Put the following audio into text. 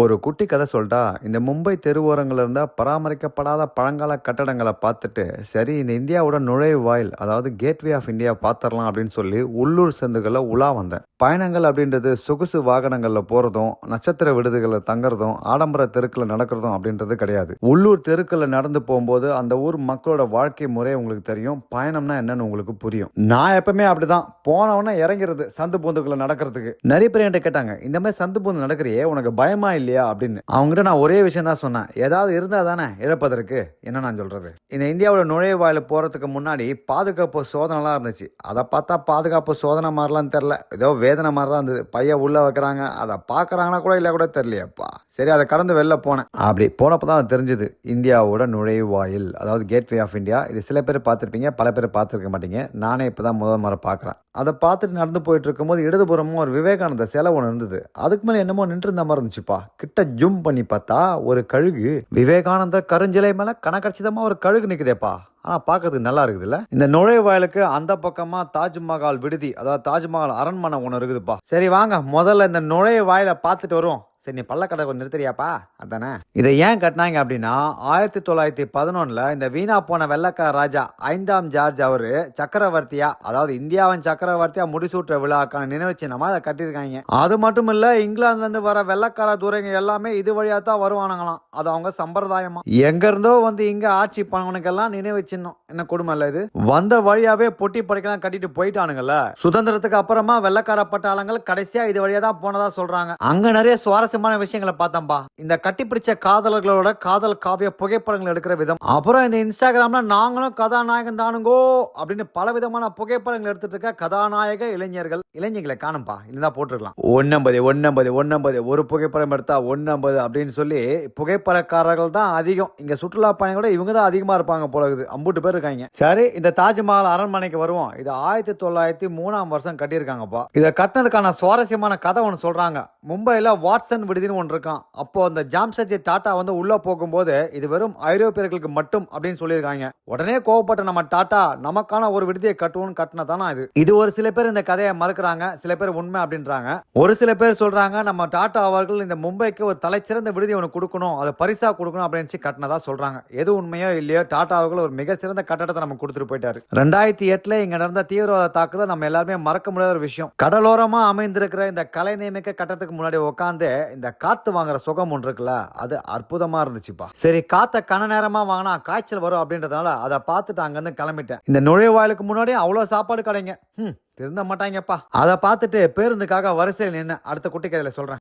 ஒரு குட்டி கதை சொல்லிட்டா இந்த மும்பை தெருவோரங்கள்ல இருந்தால் பராமரிக்கப்படாத பழங்கால கட்டடங்களை பார்த்துட்டு சரி இந்த இந்தியாவோட நுழைவு வாயில் அதாவது கேட்வே ஆஃப் இந்தியா பார்த்துடலாம் அப்படின்னு சொல்லி உள்ளூர் சந்துகளில் உலா வந்தேன். பயணங்கள் அப்படின்றது சொகுசு வாகனங்களில் போகிறதும் நட்சத்திர விடுதிகளில் தங்குறதும் ஆடம்பர தெருக்களில் நடக்கிறதும் அப்படின்றது கிடையாது. உள்ளூர் தெருக்களில் நடந்து போகும்போது அந்த ஊர் மக்களோட வாழ்க்கை முறை உங்களுக்கு தெரியும் பயணம்னா என்னன்னு உங்களுக்கு புரியும். நான் எப்பவுமே அப்படிதான். போனவொன்னே இறங்கிறது சந்து பூந்துக்குள்ள நடக்கிறதுக்கு. நிறைய பேர் என்கிட்ட கேட்டாங்க இந்த மாதிரி சந்து பூந்து நடக்கிறியே உனக்கு பயமா இல்லையா அப்படின்னு. அவங்ககிட்ட நான் ஒரே விஷயம் தான் சொன்னேன். ஏதாவது இருந்தா தானே இழப்பதற்கு? என்ன நான் சொல்றது? இந்த இந்தியாவோட நுழைவாயில போறதுக்கு முன்னாடி பாதுகாப்பு சோதனைலாம் இருந்துச்சு. அதை பார்த்தா பாதுகாப்பு சோதனை மாதிரிலாம் தெரில ஏதோ வேதனை மாதிரி தான் இருந்தது. பையன் உள்ளே வைக்கிறாங்க. அதை பார்க்குறாங்கன்னா கூட இல்லை கூட தெரியலையப்பா சரி அதை கடந்து வெளில போனேன். அப்படி போனப்போ தான் தெரிஞ்சுது. இந்தியாவோட நுழைவாயில் அதாவது கேட்வே ஆஃப் இந்தியா இது சில பேர் பார்த்துருப்பீங்க பல பேர் பார்த்துருக்க மாட்டீங்க. நானே இப்போ தான் முதல் முறை பார்க்குறேன். அதை பார்த்துட்டு நடந்து போயிட்டு இருக்கும்போது இடதுபுறமும் ஒரு விவேகானந்த சிலை ஒன்று இருந்தது. அதுக்கு மேலே என்னமோ நின்று இருந்த மாதிரி இருந்துச்சுப்பா. கிட்ட ஜூம் பண்ணி பார்த்தா ஒரு கழுகு விவேகானந்தர் கருஞ்சிலை மேலே கணக்கச்சிதமாக ஒரு கழுகு நிற்குதேப்பா ஆனால் பார்க்கறதுக்கு நல்லா இருக்குதுல்ல? இந்த நுழைவாயிலுக்கு அந்த பக்கமாக தாஜ்மஹால் விடுதி அதாவது தாஜ்மஹால் அரண்மனை ஒன்று இருக்குதுப்பா. சரி வாங்க முதல்ல இந்த நுழைவாயில பார்த்துட்டு வருவோம். சரி நீ பள்ளக்கடை கொஞ்சம் நிறுத்துறியாப்பா? அதானே? இதை ஏன் கட்டினாங்க அப்படின்னா ஆயிரத்தி தொள்ளாயிரத்தி பதினொன்னுல இந்த வீணா போன வெள்ளக்கார ராஜா ஐந்தாம் ஜார்ஜ் அவரு சக்கரவர்த்தியா அதாவது இந்தியாவின் சக்கரவர்த்தியா முடிசூட்டுற விழாக்கான நினைவு சின்னமாக அதை கட்டியிருக்காங்க. அது மட்டும் இல்லை இங்கிலாந்துல இருந்து வர வெள்ளக்கார தூரங்க எல்லாமே இது வழியாக தான் வருவானுங்களாம். அது அவங்க சம்பிரதாயமா. எங்கேருந்தோ வந்து இங்க ஆட்சி பண்ணவனுக்கெல்லாம் நினைவு சின்னம். என்ன கொடுமை இல்லை இது? வந்த வழியாவே பொட்டி படைக்கலாம் கட்டிட்டு போயிட்டானுங்கல்ல. சுதந்திரத்துக்கு அப்புறமா வெள்ளக்கார பட்டாளங்கள் கடைசியா இது வழியா தான் போனதா சொல்றாங்க. அங்க நிறைய சுவாரஸ்ய சுவாரஸ்யமான விஷயங்களை பார்த்தோம்பா இந்த கட்டிப்பிடிச்ச காதலர்களோட காதல் காவிய புகைப்படங்கள் எடுக்கிற விதம். அப்புறம் இந்த இன்ஸ்டாகிராம்ல நாங்களும் கதாநாயகன் தானுங்கோ அப்படின்னு பல விதமான புகைப்படங்கள் எடுத்துட்டு இருக்க கதாநாயக இளைஞர்கள் இளைஞர்களை காணும்பா. இதுதான் போட்டிருக்கலாம். ஒன்னம்பது ஒன்னம்பது ஒன்னம்பது. ஒரு புகைப்படம் எடுத்தா ஒன்னம்பது அப்படின்னு சொல்லி புகைப்படக்காரர்கள் தான் அதிகம். இங்க சுற்றுலா பயணிகளோட இவங்க தான் அதிகமா இருப்பாங்க போல இருக்குது. அம்பூட்டு பேர் இருக்காங்க. சரி இந்த தாஜ்மஹால் அரண்மனைக்கு வருவோம். இது ஆயிரத்தி தொள்ளாயிரத்தி மூணாம் வருஷம் கட்டியிருக்காங்கப்பா. இதை கட்டினதுக்கான சுவாரஸ்யமான கதை ஒன்று சொல்றாங்க. மும்பையில் வாட்சன் விடுதின்னு ஒன்று இருக்கான் அப்போ அந்த ஜாம்சஜி டாட்டா வந்து உள்ள போகும்போது இது வெறும் ஐரோப்பியர்களுக்கு மட்டும் அப்படின்னு சொல்லியிருக்காங்க. உடனே கோவப்பட்ட நம்ம டாட்டா நமக்கான ஒரு விடுதியை கட்டுவோம்னு கட்டினதானா இது? இது ஒரு சில பேர் இந்த கதையை மறுக்கிறாங்க சில பேர் உண்மை அப்படின்றாங்க. ஒரு சில பேர் சொல்றாங்க நம்ம டாட்டா அவர்கள் இந்த மும்பைக்கு ஒரு தலைச்சிறந்த விடுதி ஒன்று கொடுக்கணும் அதை பரிசா கொடுக்கணும் அப்படின்னு கட்டினதா சொல்றாங்க. எது உண்மையோ இல்லையோ டாட்டா அவர்கள் ஒரு மிகச்சிறந்த கட்டடத்தை நம்ம கொடுத்துட்டு போயிட்டாரு. ரெண்டாயிரத்தி எட்டுல இங்க நடந்த தீவிரவாத தாக்குதல் நம்ம எல்லாருமே மறக்க முடியாத ஒரு விஷயம். கடலோரமா அமைந்திருக்கிற இந்த கலை நியமிக்க கட்டத்துக்கு முன்னாடி உட்காந்து இந்த காத்து வாங்குற சுகம் ஒன்று இருக்குல்ல அது அற்புதமாக இருந்துச்சுப்பா. சரி காற்றை கன நேரமாக வாங்கினா காய்ச்சல் வரும் அப்படின்றதுனால அதை பார்த்துட்டு அங்கேருந்து கிளம்பிட்டேன். இந்த நுழைவாயிலுக்கு முன்னாடி அவ்வளோ சாப்பாடு கடைங்க. ம் திருந்த மாட்டாங்கப்பா. அதை பார்த்துட்டு பேருந்துக்காக வரிசையில் நின்று அடுத்த குட்டி கதையில் சொல்கிறேன்